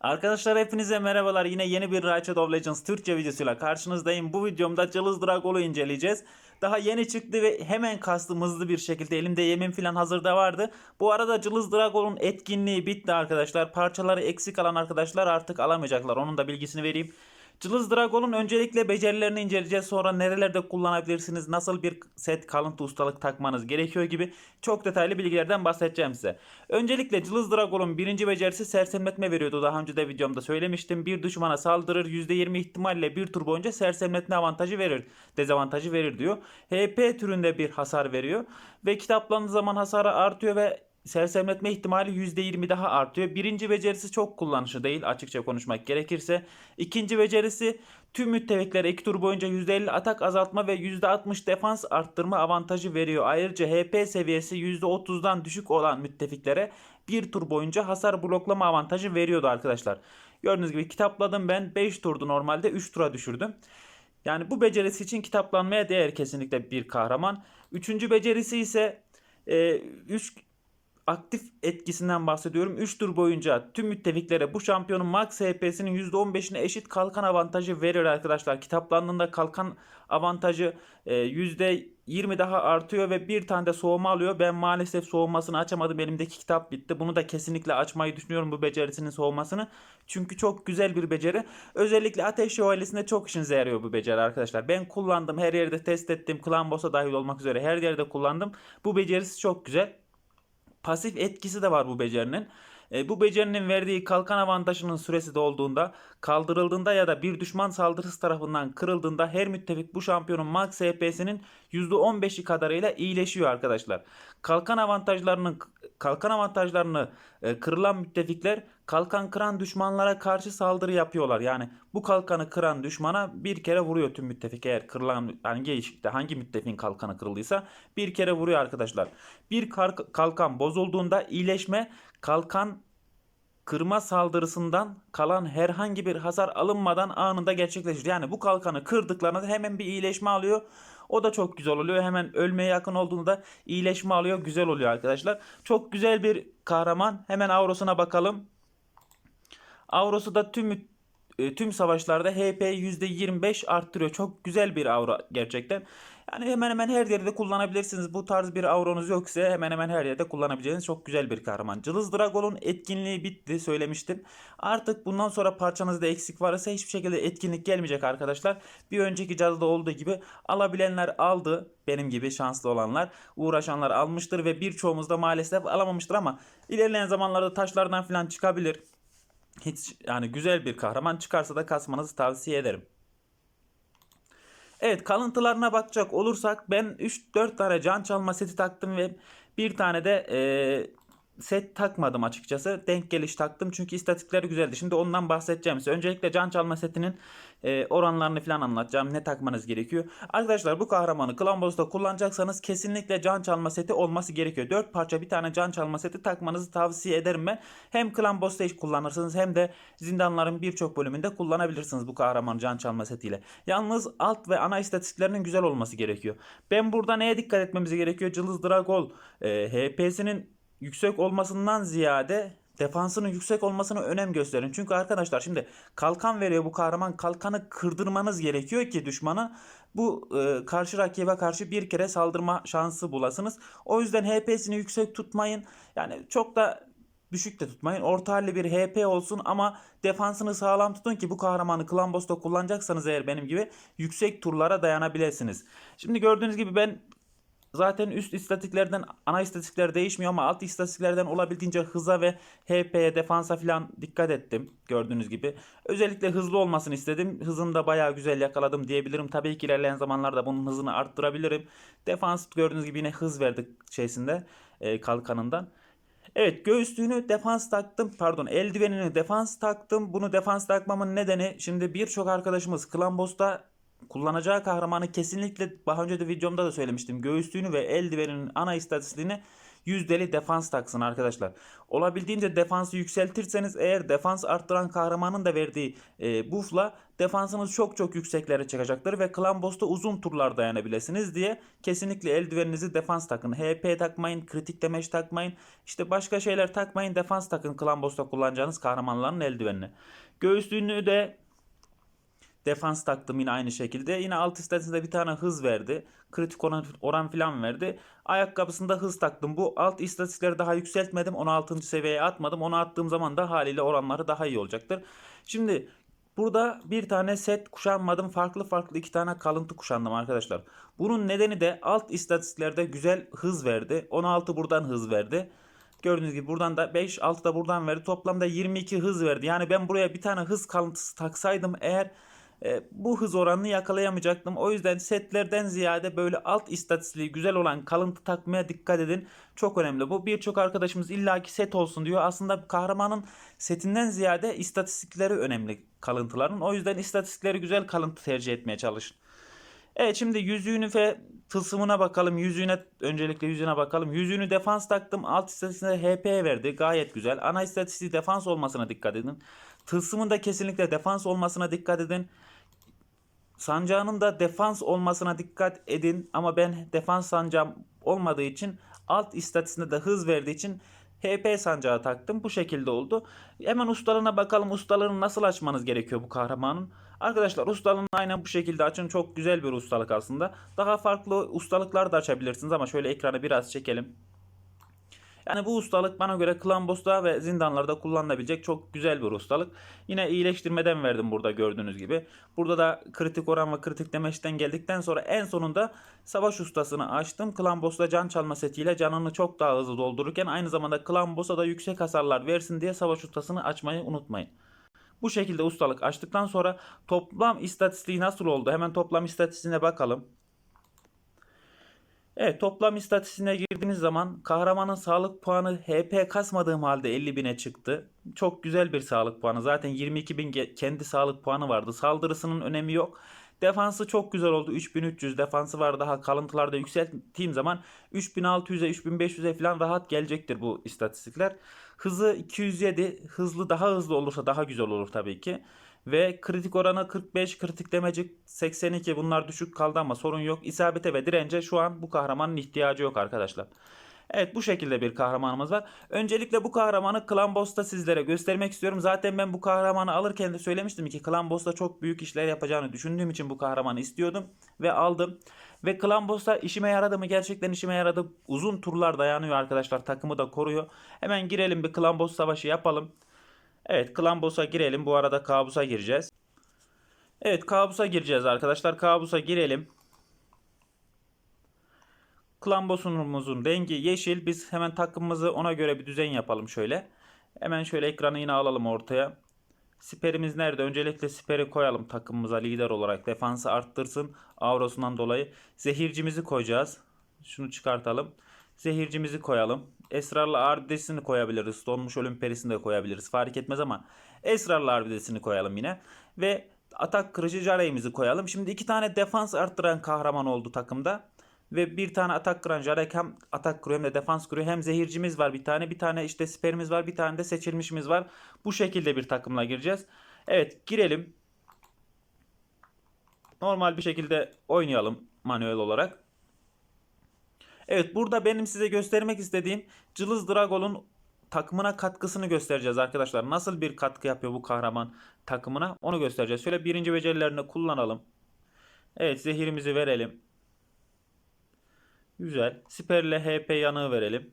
Arkadaşlar hepinize merhabalar. Yine yeni bir Ratchet of Legends Türkçe videosuyla karşınızdayım. Bu videomda Cılız Dragol'u inceleyeceğiz. Daha yeni çıktı ve hemen kastım hızlı bir şekilde. Elimde yemin falan hazırda vardı. Bu arada Cılız Dragol'un etkinliği bitti arkadaşlar. Parçaları eksik alan arkadaşlar artık alamayacaklar. Onun da bilgisini vereyim. Cılız Dragon'un öncelikle becerilerini inceleyeceğiz. Sonra nerelerde kullanabilirsiniz, nasıl bir set kalıntı ustalık takmanız gerekiyor gibi çok detaylı bilgilerden bahsedeceğim size. Öncelikle Cılız Dragon'un birinci becerisi sersemletme veriyordu. Daha önce de videomda söylemiştim. Bir düşmana saldırır %20 ihtimalle bir tur boyunca sersemletme avantajı verir. Dezavantajı verir diyor. HP türünde bir hasar veriyor. Ve kitaplandığı zaman hasarı artıyor ve sersemletme ihtimali %20 daha artıyor. Birinci becerisi çok kullanışlı değil açıkça konuşmak gerekirse. İkinci becerisi tüm müttefiklere 2 tur boyunca %50 atak azaltma ve %60 defans arttırma avantajı veriyor. Ayrıca HP seviyesi %30'dan düşük olan müttefiklere 1 tur boyunca hasar bloklama avantajı veriyordu arkadaşlar. Gördüğünüz gibi kitapladım ben 5 turdu normalde 3 tura düşürdüm. Yani bu becerisi için kitaplanmaya değer kesinlikle bir kahraman. Üçüncü becerisi ise 3 aktif etkisinden bahsediyorum. 3 tur boyunca tüm müttefiklere bu şampiyonun max HP'sinin %15'ine eşit kalkan avantajı verir arkadaşlar. Kitaplandığında kalkan avantajı e, %20 daha artıyor ve bir tane de soğuma alıyor. Ben maalesef soğumasını açamadım. Elimdeki kitap bitti. Bunu da kesinlikle açmayı düşünüyorum bu becerisinin soğumasını. Çünkü çok güzel bir beceri. Özellikle ateş şövalyesinde çok işinize yarıyor bu beceri arkadaşlar. Ben kullandım. Her yerde test ettim. Clan Boss'a dahil olmak üzere her yerde kullandım. Bu becerisi çok güzel pasif etkisi de var bu becerinin. E, bu becerinin verdiği kalkan avantajının süresi dolduğunda, kaldırıldığında ya da bir düşman saldırısı tarafından kırıldığında her müttefik bu şampiyonun max HP'sinin %15'i kadarıyla iyileşiyor arkadaşlar. Kalkan avantajlarının kalkan avantajlarını e, kırılan müttefikler kalkan kıran düşmanlara karşı saldırı yapıyorlar. Yani bu kalkanı kıran düşmana bir kere vuruyor tüm müttefik eğer kırılan hangi işte hangi müttefiğin kalkanı kırıldıysa bir kere vuruyor arkadaşlar. Bir kalkan bozulduğunda iyileşme kalkan kırma saldırısından kalan herhangi bir hasar alınmadan anında gerçekleşir. Yani bu kalkanı kırdıklarında hemen bir iyileşme alıyor. O da çok güzel oluyor. Hemen ölmeye yakın olduğunda iyileşme alıyor. Güzel oluyor arkadaşlar. Çok güzel bir kahraman. Hemen aurosuna bakalım. Aurosu da tüm e, tüm savaşlarda HP %25 arttırıyor. Çok güzel bir aura gerçekten. Yani hemen hemen her yerde kullanabilirsiniz. Bu tarz bir auronuz yoksa hemen hemen her yerde kullanabileceğiniz çok güzel bir kahraman. Cılız Dragol'un etkinliği bitti söylemiştim. Artık bundan sonra parçanızda eksik varsa hiçbir şekilde etkinlik gelmeyecek arkadaşlar. Bir önceki cadıda olduğu gibi alabilenler aldı. Benim gibi şanslı olanlar, uğraşanlar almıştır ve birçoğumuz da maalesef alamamıştır ama ilerleyen zamanlarda taşlardan falan çıkabilir. Hiç yani güzel bir kahraman çıkarsa da kasmanızı tavsiye ederim. Evet kalıntılarına bakacak olursak ben 3-4 tane can çalma seti taktım ve bir tane de e, set takmadım açıkçası. Denk geliş taktım çünkü istatikleri güzeldi. Şimdi ondan bahsedeceğim size. Öncelikle can çalma setinin e, oranlarını falan anlatacağım. Ne takmanız gerekiyor. Arkadaşlar bu kahramanı Klamboz'da kullanacaksanız kesinlikle can çalma seti olması gerekiyor. 4 parça bir tane can çalma seti takmanızı tavsiye ederim ben. Hem Klamboz'da hiç kullanırsınız hem de zindanların birçok bölümünde kullanabilirsiniz bu kahramanı can çalma setiyle. Yalnız alt ve ana istatiklerinin güzel olması gerekiyor. Ben burada neye dikkat etmemiz gerekiyor? Cılız Dragol e, HP'sinin yüksek olmasından ziyade defansının yüksek olmasına önem gösterin. Çünkü arkadaşlar şimdi kalkan veriyor bu kahraman. Kalkanı kırdırmanız gerekiyor ki düşmana bu e, karşı rakibe karşı bir kere saldırma şansı bulasınız. O yüzden HP'sini yüksek tutmayın. Yani çok da düşük de tutmayın. Orta halli bir HP olsun ama defansını sağlam tutun ki bu kahramanı Clan Boss'ta kullanacaksanız eğer benim gibi yüksek turlara dayanabilirsiniz. Şimdi gördüğünüz gibi ben Zaten üst istatiklerden ana istatikler değişmiyor ama alt istatiklerden olabildiğince hıza ve HP'ye, defansa falan dikkat ettim gördüğünüz gibi. Özellikle hızlı olmasını istedim. Hızını da bayağı güzel yakaladım diyebilirim. Tabii ki ilerleyen zamanlarda bunun hızını arttırabilirim. Defans gördüğünüz gibi yine hız verdik şeysinde e, kalkanından. Evet göğüslüğünü defans taktım. Pardon eldivenini defans taktım. Bunu defans takmamın nedeni şimdi birçok arkadaşımız Klambos'ta kullanacağı kahramanı kesinlikle daha önce de videomda da söylemiştim. Göğüslüğünü ve eldiveninin ana istatistiğini yüzdeli defans taksın arkadaşlar. Olabildiğince defansı yükseltirseniz eğer defans arttıran kahramanın da verdiği e, buff'la defansınız çok çok yükseklere çıkacaktır ve Clan Boss'ta uzun turlar dayanabilirsiniz diye kesinlikle eldiveninizi defans takın. HP takmayın, kritik demeç takmayın. İşte başka şeyler takmayın. Defans takın Clan Boss'ta kullanacağınız kahramanların eldivenine. Göğüslüğünü de Defans taktım yine aynı şekilde. Yine alt istatistiğinde bir tane hız verdi. Kritik oran, oran falan verdi. Ayakkabısında hız taktım. Bu alt istatistikleri daha yükseltmedim. 16. seviyeye atmadım. Onu attığım zaman da haliyle oranları daha iyi olacaktır. Şimdi burada bir tane set kuşanmadım. Farklı farklı iki tane kalıntı kuşandım arkadaşlar. Bunun nedeni de alt istatistiklerde güzel hız verdi. 16 buradan hız verdi. Gördüğünüz gibi buradan da 5 6 da buradan verdi. Toplamda 22 hız verdi. Yani ben buraya bir tane hız kalıntısı taksaydım eğer e, bu hız oranını yakalayamayacaktım. O yüzden setlerden ziyade böyle alt istatistiği güzel olan kalıntı takmaya dikkat edin. Çok önemli. Bu birçok arkadaşımız illaki set olsun diyor. Aslında kahramanın setinden ziyade istatistikleri önemli kalıntıların. O yüzden istatistikleri güzel kalıntı tercih etmeye çalışın. Evet şimdi yüzüğünü ve tılsımına bakalım. Yüzüğüne öncelikle yüzüğüne bakalım. Yüzüğünü defans taktım. Alt istatistiğinde HP verdi. Gayet güzel. Ana istatistiği defans olmasına dikkat edin. Tılsımın da kesinlikle defans olmasına dikkat edin. Sancağının da defans olmasına dikkat edin ama ben defans sancağım olmadığı için alt istatistiğinde de hız verdiği için HP sancağı taktım. Bu şekilde oldu. Hemen ustalığına bakalım. Ustalığını nasıl açmanız gerekiyor bu kahramanın. Arkadaşlar ustalığını aynen bu şekilde açın. Çok güzel bir ustalık aslında. Daha farklı ustalıklar da açabilirsiniz ama şöyle ekranı biraz çekelim. Yani bu ustalık bana göre Clan Boss'ta ve zindanlarda kullanılabilecek çok güzel bir ustalık. Yine iyileştirmeden verdim burada gördüğünüz gibi. Burada da kritik oran ve kritik demeçten geldikten sonra en sonunda savaş ustasını açtım. Clan Boss'ta can çalma setiyle canını çok daha hızlı doldururken aynı zamanda Clan Boss'a da yüksek hasarlar versin diye savaş ustasını açmayı unutmayın. Bu şekilde ustalık açtıktan sonra toplam istatistiği nasıl oldu? Hemen toplam istatistiğine bakalım. Evet toplam istatistiğine girdiğiniz zaman kahramanın sağlık puanı HP kasmadığım halde 50 bine çıktı. Çok güzel bir sağlık puanı. Zaten 22 bin kendi sağlık puanı vardı. Saldırısının önemi yok. Defansı çok güzel oldu. 3300 defansı var. Daha kalıntılarda yükselttiğim zaman 3600'e 3500'e falan rahat gelecektir bu istatistikler. Hızı 207. Hızlı daha hızlı olursa daha güzel olur tabii ki. Ve kritik oranı 45, kritik demeci 82 bunlar düşük kaldı ama sorun yok. İsabete ve dirence şu an bu kahramanın ihtiyacı yok arkadaşlar. Evet bu şekilde bir kahramanımız var. Öncelikle bu kahramanı Clan Boss'ta sizlere göstermek istiyorum. Zaten ben bu kahramanı alırken de söylemiştim ki Clan Boss'ta çok büyük işler yapacağını düşündüğüm için bu kahramanı istiyordum. Ve aldım. Ve Clan Boss'ta işime yaradı mı? Gerçekten işime yaradı. Uzun turlar dayanıyor arkadaşlar. Takımı da koruyor. Hemen girelim bir Clan Boss savaşı yapalım. Evet Clan Boss'a girelim. Bu arada kabusa gireceğiz. Evet kabusa gireceğiz arkadaşlar. Kabusa girelim. Klan boss'umuzun rengi yeşil. Biz hemen takımımızı ona göre bir düzen yapalım şöyle. Hemen şöyle ekranı yine alalım ortaya. Siperimiz nerede? Öncelikle siperi koyalım takımımıza lider olarak. Defansı arttırsın avrosundan dolayı. Zehircimizi koyacağız. Şunu çıkartalım. Zehircimizi koyalım. Esrarlı arbidesini koyabiliriz. Donmuş ölüm perisini de koyabiliriz. Fark etmez ama esrarlı arbidesini koyalım yine. Ve atak kırıcı jareyimizi koyalım. Şimdi iki tane defans arttıran kahraman oldu takımda. Ve bir tane atak kıran jarek hem atak kırıyor hem de defans kırıyor. Hem zehircimiz var bir tane. Bir tane işte siperimiz var. Bir tane de seçilmişimiz var. Bu şekilde bir takımla gireceğiz. Evet girelim. Normal bir şekilde oynayalım manuel olarak. Evet burada benim size göstermek istediğim Cılız Dragol'un takımına katkısını göstereceğiz arkadaşlar. Nasıl bir katkı yapıyor bu kahraman takımına onu göstereceğiz. Şöyle birinci becerilerini kullanalım. Evet zehirimizi verelim. Güzel. Siperle HP yanığı verelim.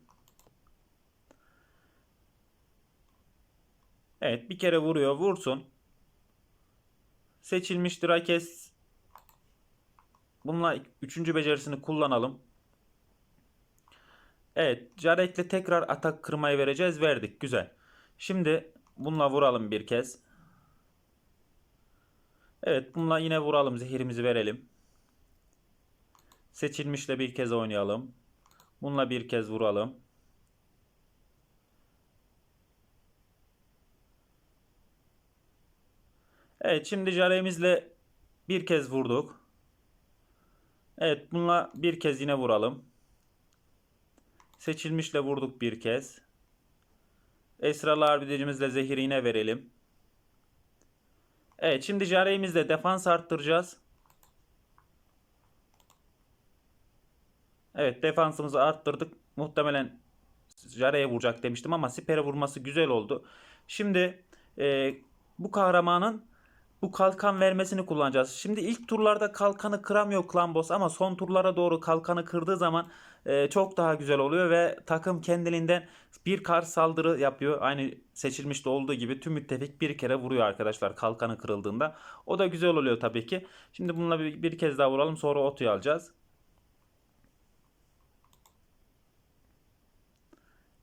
Evet bir kere vuruyor. Vursun. Seçilmiş Drakes. Bununla üçüncü becerisini kullanalım. Evet. Jarek'le tekrar atak kırmayı vereceğiz. Verdik. Güzel. Şimdi bununla vuralım bir kez. Evet. Bununla yine vuralım. Zehirimizi verelim. Seçilmişle bir kez oynayalım. Bununla bir kez vuralım. Evet şimdi jaremizle bir kez vurduk. Evet bununla bir kez yine vuralım. Seçilmişle vurduk bir kez. Esralı harbidecimizle zehir iğne verelim. Evet şimdi Jare'imizle defans arttıracağız. Evet defansımızı arttırdık. Muhtemelen Jare'ye vuracak demiştim ama Siper'e vurması güzel oldu. Şimdi e, bu kahramanın bu kalkan vermesini kullanacağız. Şimdi ilk turlarda kalkanı kıramıyor Klambos ama son turlara doğru kalkanı kırdığı zaman e, çok daha güzel oluyor ve takım kendiliğinden bir kar saldırı yapıyor. Aynı seçilmişte olduğu gibi tüm müttefik bir kere vuruyor arkadaşlar kalkanı kırıldığında. O da güzel oluyor tabii ki. Şimdi bununla bir, bir kez daha vuralım sonra otuyu alacağız.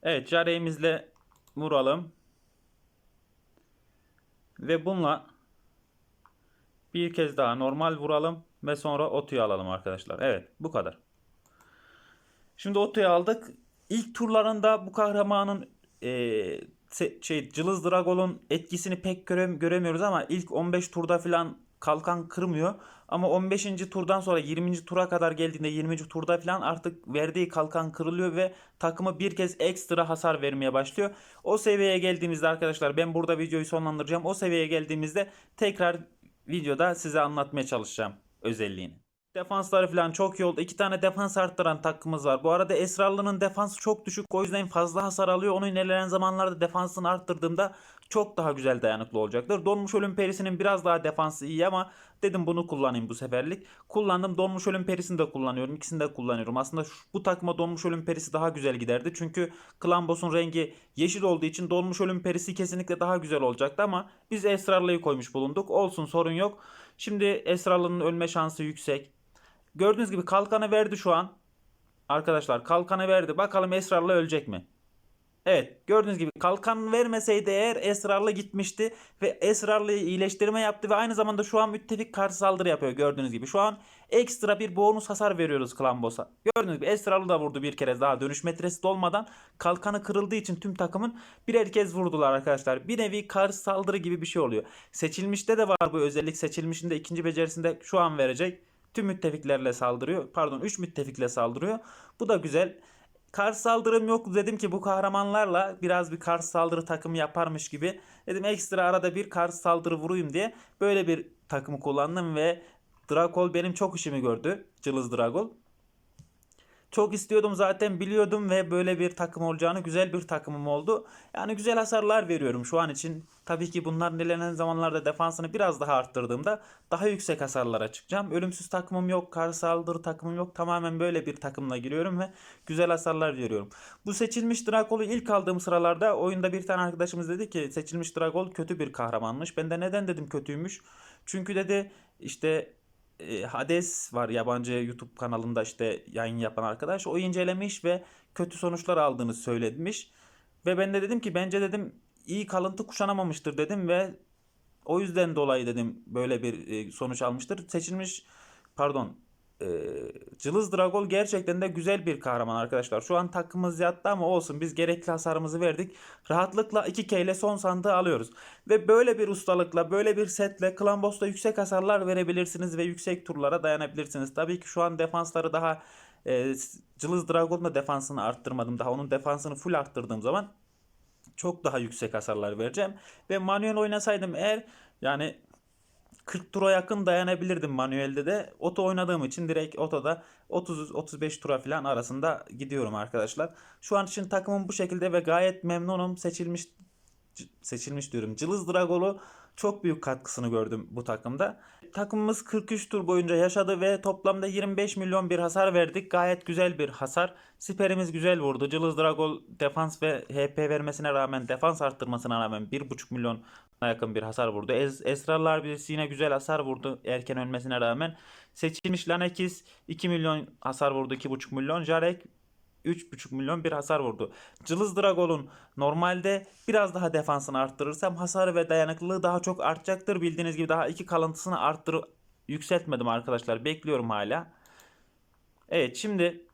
Evet careğimizle vuralım. Ve bununla bir kez daha normal vuralım ve sonra otuyu alalım arkadaşlar. Evet bu kadar. Şimdi otuyu aldık. İlk turlarında bu kahramanın e, şey Cılız Dragol'un etkisini pek göre, göremiyoruz ama ilk 15 turda falan kalkan kırmıyor. Ama 15. turdan sonra 20. tura kadar geldiğinde 20. turda falan artık verdiği kalkan kırılıyor ve takımı bir kez ekstra hasar vermeye başlıyor. O seviyeye geldiğimizde arkadaşlar ben burada videoyu sonlandıracağım. O seviyeye geldiğimizde tekrar videoda size anlatmaya çalışacağım özelliğini. Defansları falan çok iyi oldu. İki tane defans arttıran takımımız var. Bu arada Esrarlı'nın defansı çok düşük. O yüzden fazla hasar alıyor. Onu ilerleyen zamanlarda defansını arttırdığımda çok daha güzel dayanıklı olacaktır. Donmuş Ölüm Perisi'nin biraz daha defansı iyi ama dedim bunu kullanayım bu seferlik. Kullandım. Donmuş Ölüm Perisi'ni de kullanıyorum. İkisini de kullanıyorum. Aslında şu, bu takıma Donmuş Ölüm Perisi daha güzel giderdi. Çünkü Klambos'un rengi yeşil olduğu için Donmuş Ölüm Perisi kesinlikle daha güzel olacaktı ama biz Esrarlı'yı koymuş bulunduk. Olsun sorun yok. Şimdi Esrarlı'nın ölme şansı yüksek. Gördüğünüz gibi kalkanı verdi şu an. Arkadaşlar kalkanı verdi. Bakalım Esrarlı ölecek mi? Evet gördüğünüz gibi kalkan vermeseydi eğer Esrarlı gitmişti ve Esrarlı'yı iyileştirme yaptı ve aynı zamanda şu an müttefik karşı saldırı yapıyor gördüğünüz gibi. Şu an ekstra bir bonus hasar veriyoruz Klambos'a. Gördüğünüz gibi Esrarlı da vurdu bir kere daha dönüş metresi dolmadan kalkanı kırıldığı için tüm takımın birer kez vurdular arkadaşlar. Bir nevi karşı saldırı gibi bir şey oluyor. Seçilmişte de var bu özellik seçilmişinde ikinci becerisinde şu an verecek tüm müttefiklerle saldırıyor. Pardon 3 müttefikle saldırıyor. Bu da güzel. Karşı saldırım yok dedim ki bu kahramanlarla biraz bir karşı saldırı takımı yaparmış gibi. Dedim ekstra arada bir karşı saldırı vurayım diye böyle bir takımı kullandım ve Drakol benim çok işimi gördü. Cılız Dragol. Çok istiyordum zaten biliyordum ve böyle bir takım olacağını güzel bir takımım oldu. Yani güzel hasarlar veriyorum şu an için. Tabii ki bunlar ilerleyen zamanlarda defansını biraz daha arttırdığımda daha yüksek hasarlara çıkacağım. Ölümsüz takımım yok, kar saldırı takımım yok. Tamamen böyle bir takımla giriyorum ve güzel hasarlar veriyorum. Bu seçilmiş Drakol'u ilk aldığım sıralarda oyunda bir tane arkadaşımız dedi ki seçilmiş Drakol kötü bir kahramanmış. Ben de neden dedim kötüymüş. Çünkü dedi işte e, Hades var yabancı YouTube kanalında işte yayın yapan arkadaş. O incelemiş ve kötü sonuçlar aldığını söylemiş. Ve ben de dedim ki bence dedim iyi kalıntı kuşanamamıştır dedim ve o yüzden dolayı dedim böyle bir e, sonuç almıştır. Seçilmiş pardon e, Cılız Dragol gerçekten de güzel bir kahraman arkadaşlar. Şu an takımımız yattı ama olsun biz gerekli hasarımızı verdik. Rahatlıkla 2K ile son sandığı alıyoruz. Ve böyle bir ustalıkla böyle bir setle Klambos'ta yüksek hasarlar verebilirsiniz ve yüksek turlara dayanabilirsiniz. Tabii ki şu an defansları daha e, Cılız Dragon'la defansını arttırmadım. Daha onun defansını full arttırdığım zaman çok daha yüksek hasarlar vereceğim. Ve manuel oynasaydım eğer yani 40 tura yakın dayanabilirdim manuelde de. Oto oynadığım için direkt otoda 30-35 tura falan arasında gidiyorum arkadaşlar. Şu an için takımım bu şekilde ve gayet memnunum. Seçilmiş seçilmiş diyorum. Cılız Dragol'u çok büyük katkısını gördüm bu takımda. Takımımız 43 tur boyunca yaşadı ve toplamda 25 milyon bir hasar verdik. Gayet güzel bir hasar. Siperimiz güzel vurdu. Cılız Dragol defans ve HP vermesine rağmen defans arttırmasına rağmen 1,5 milyon yakın bir hasar vurdu. Es Esrarlar birisi yine güzel hasar vurdu erken ölmesine rağmen. Seçilmiş Lanekis 2 milyon hasar vurdu 2,5 milyon. Jarek 3,5 milyon bir hasar vurdu. Cılız Dragol'un normalde biraz daha defansını arttırırsam hasarı ve dayanıklılığı daha çok artacaktır. Bildiğiniz gibi daha iki kalıntısını arttır yükseltmedim arkadaşlar. Bekliyorum hala. Evet şimdi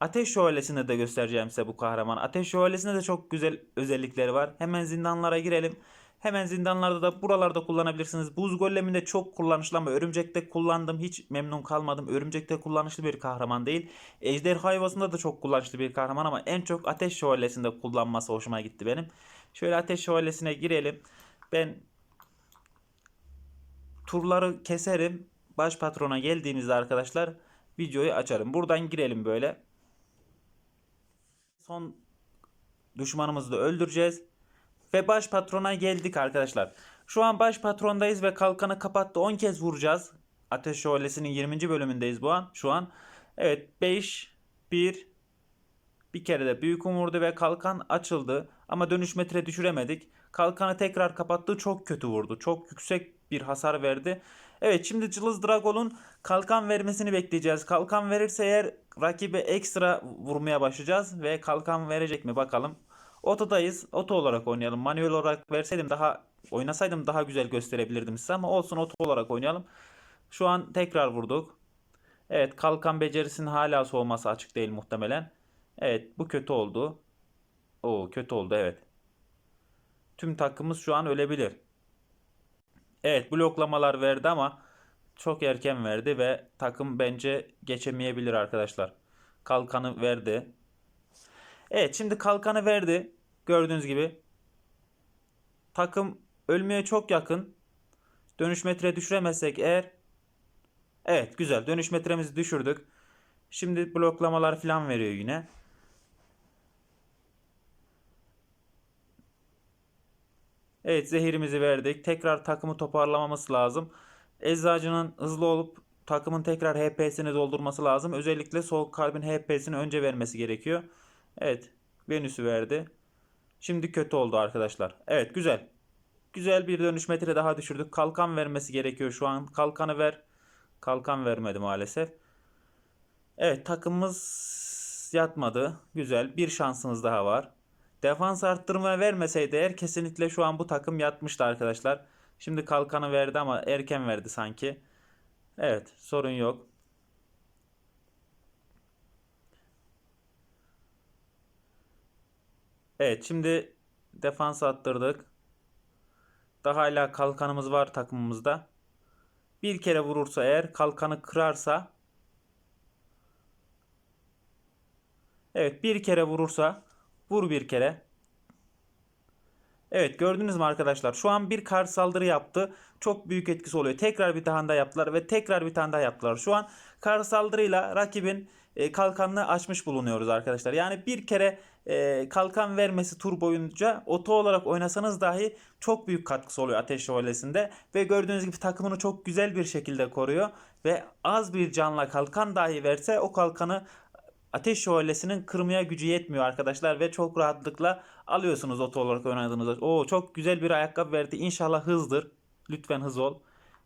Ateş Şövalyesi'nde de göstereceğim size bu kahraman. Ateş Şövalyesi'nde de çok güzel özellikleri var. Hemen zindanlara girelim. Hemen zindanlarda da buralarda kullanabilirsiniz. Buz golleminde çok kullanışlı ama örümcekte kullandım. Hiç memnun kalmadım. Örümcekte kullanışlı bir kahraman değil. Ejderha yuvasında da çok kullanışlı bir kahraman ama en çok ateş şövalyesinde kullanması hoşuma gitti benim. Şöyle ateş şövalyesine girelim. Ben turları keserim. Baş patrona geldiğimizde arkadaşlar videoyu açarım. Buradan girelim böyle. Son düşmanımızı da öldüreceğiz. Ve baş patrona geldik arkadaşlar. Şu an baş patrondayız ve kalkanı kapattı. 10 kez vuracağız. Ateş Şövalyesi'nin 20. bölümündeyiz bu an. Şu an. Evet 5 1 bir kere de büyük vurdu ve kalkan açıldı. Ama dönüş metre düşüremedik. Kalkanı tekrar kapattı. Çok kötü vurdu. Çok yüksek bir hasar verdi. Evet şimdi Cılız Dragol'un kalkan vermesini bekleyeceğiz. Kalkan verirse eğer rakibe ekstra vurmaya başlayacağız. Ve kalkan verecek mi bakalım. Otodayız. Oto olarak oynayalım. Manuel olarak verseydim daha oynasaydım daha güzel gösterebilirdim size ama olsun oto olarak oynayalım. Şu an tekrar vurduk. Evet kalkan becerisinin hala soğuması açık değil muhtemelen. Evet bu kötü oldu. Oo kötü oldu evet. Tüm takımımız şu an ölebilir. Evet bloklamalar verdi ama çok erken verdi ve takım bence geçemeyebilir arkadaşlar. Kalkanı verdi. Evet şimdi kalkanı verdi. Gördüğünüz gibi. Takım ölmeye çok yakın. Dönüş metre düşüremezsek eğer. Evet güzel dönüş metremizi düşürdük. Şimdi bloklamalar falan veriyor yine. Evet zehirimizi verdik. Tekrar takımı toparlamamız lazım. Eczacının hızlı olup takımın tekrar HP'sini doldurması lazım. Özellikle sol kalbin HP'sini önce vermesi gerekiyor. Evet. Venüs'ü verdi. Şimdi kötü oldu arkadaşlar. Evet güzel. Güzel bir dönüş metre daha düşürdük. Kalkan vermesi gerekiyor şu an. Kalkanı ver. Kalkan vermedi maalesef. Evet takımımız yatmadı. Güzel. Bir şansımız daha var. Defans arttırma vermeseydi eğer kesinlikle şu an bu takım yatmıştı arkadaşlar. Şimdi kalkanı verdi ama erken verdi sanki. Evet sorun yok. Evet şimdi defans attırdık. Daha hala kalkanımız var takımımızda. Bir kere vurursa eğer kalkanı kırarsa Evet bir kere vurursa vur bir kere. Evet gördünüz mü arkadaşlar? Şu an bir kar saldırı yaptı. Çok büyük etkisi oluyor. Tekrar bir tane daha yaptılar ve tekrar bir tane daha yaptılar. Şu an kar saldırıyla rakibin e, kalkanını açmış bulunuyoruz arkadaşlar. Yani bir kere e, kalkan vermesi tur boyunca oto olarak oynasanız dahi çok büyük katkısı oluyor Ateş Şövalyesi'nde. Ve gördüğünüz gibi takımını çok güzel bir şekilde koruyor. Ve az bir canla kalkan dahi verse o kalkanı Ateş Şövalyesi'nin kırmaya gücü yetmiyor arkadaşlar ve çok rahatlıkla alıyorsunuz oto olarak oynadığınızda. Oo çok güzel bir ayakkabı verdi. İnşallah hızdır. Lütfen hız ol.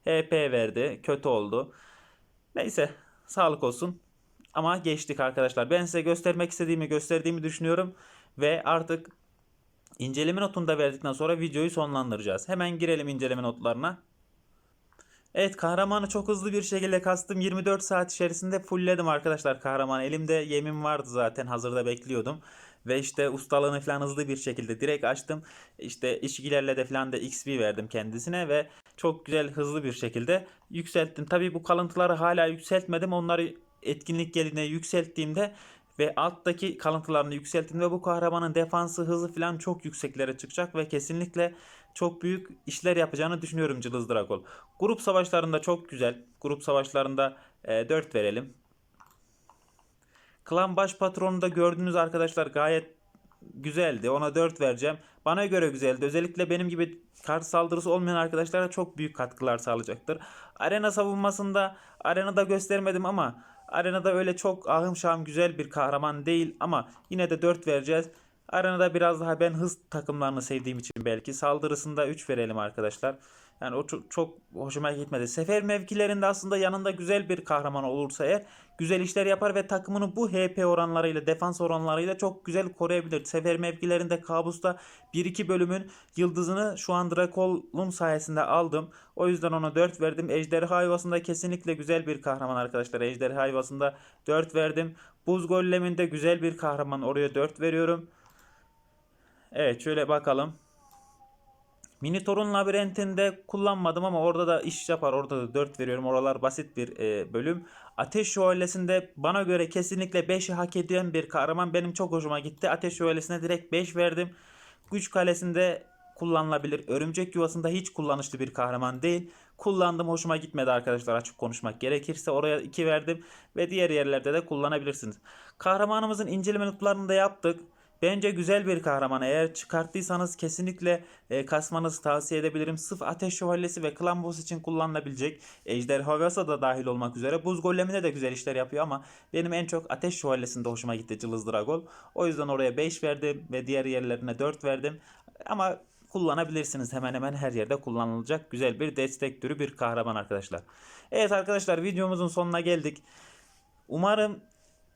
HP verdi. Kötü oldu. Neyse sağlık olsun. Ama geçtik arkadaşlar. Ben size göstermek istediğimi gösterdiğimi düşünüyorum. Ve artık inceleme notunu da verdikten sonra videoyu sonlandıracağız. Hemen girelim inceleme notlarına. Evet kahramanı çok hızlı bir şekilde kastım. 24 saat içerisinde fullledim arkadaşlar kahramanı. Elimde yemin vardı zaten hazırda bekliyordum. Ve işte ustalığını falan hızlı bir şekilde direkt açtım. İşte işgilerle de falan da XP verdim kendisine ve çok güzel hızlı bir şekilde yükselttim. Tabii bu kalıntıları hala yükseltmedim. Onları etkinlik geline yükselttiğimde ve alttaki kalıntılarını yükselttiğimde bu kahramanın defansı hızı falan çok yükseklere çıkacak ve kesinlikle çok büyük işler yapacağını düşünüyorum Cılız Dragol. Grup savaşlarında çok güzel. Grup savaşlarında e, 4 verelim. Klan baş patronu da gördüğünüz arkadaşlar gayet güzeldi. Ona 4 vereceğim. Bana göre güzeldi. Özellikle benim gibi kart saldırısı olmayan arkadaşlara çok büyük katkılar sağlayacaktır. Arena savunmasında arenada göstermedim ama arenada öyle çok ahım şahım güzel bir kahraman değil ama yine de 4 vereceğiz. Arenada biraz daha ben hız takımlarını sevdiğim için belki saldırısında 3 verelim arkadaşlar. Yani o çok, çok hoşuma gitmedi. Sefer mevkilerinde aslında yanında güzel bir kahraman olursa eğer güzel işler yapar ve takımını bu HP oranlarıyla, defans oranlarıyla çok güzel koruyabilir. Sefer mevkilerinde kabusta 1-2 bölümün yıldızını şu an Drakol'un sayesinde aldım. O yüzden ona 4 verdim. Ejderha Ayvası'nda kesinlikle güzel bir kahraman arkadaşlar. Ejderha Ayvası'nda 4 verdim. Buz Gollem'inde güzel bir kahraman. Oraya 4 veriyorum. Evet şöyle bakalım. Minitor'un labirentinde kullanmadım ama orada da iş yapar. Orada da 4 veriyorum. Oralar basit bir e, bölüm. Ateş Şövalyesi'nde bana göre kesinlikle 5'i hak eden bir kahraman. Benim çok hoşuma gitti. Ateş Şövalyesi'ne direkt 5 verdim. Güç Kalesi'nde kullanılabilir. Örümcek Yuvası'nda hiç kullanışlı bir kahraman değil. Kullandım hoşuma gitmedi arkadaşlar açık konuşmak gerekirse. Oraya 2 verdim ve diğer yerlerde de kullanabilirsiniz. Kahramanımızın inceleme notlarını da yaptık. Bence güzel bir kahraman. Eğer çıkarttıysanız kesinlikle e, kasmanızı tavsiye edebilirim. Sıf Ateş Şövalyesi ve Klan Boss için kullanılabilecek. Ejderha Vasa da dahil olmak üzere. Buz Golem'ine de güzel işler yapıyor ama benim en çok Ateş Şövalyesi'nde hoşuma gitti Cılız Dragol. O yüzden oraya 5 verdim ve diğer yerlerine 4 verdim. Ama kullanabilirsiniz. Hemen hemen her yerde kullanılacak güzel bir destek türü bir kahraman arkadaşlar. Evet arkadaşlar videomuzun sonuna geldik. Umarım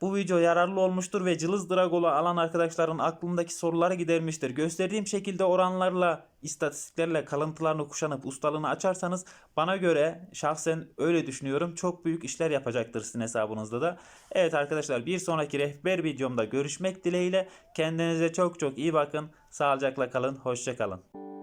bu video yararlı olmuştur ve Cılız Dragol'u alan arkadaşların aklındaki soruları gidermiştir. Gösterdiğim şekilde oranlarla, istatistiklerle kalıntılarını kuşanıp ustalığını açarsanız bana göre şahsen öyle düşünüyorum. Çok büyük işler yapacaktır sizin hesabınızda da. Evet arkadaşlar bir sonraki rehber videomda görüşmek dileğiyle. Kendinize çok çok iyi bakın. Sağlıcakla kalın. Hoşçakalın.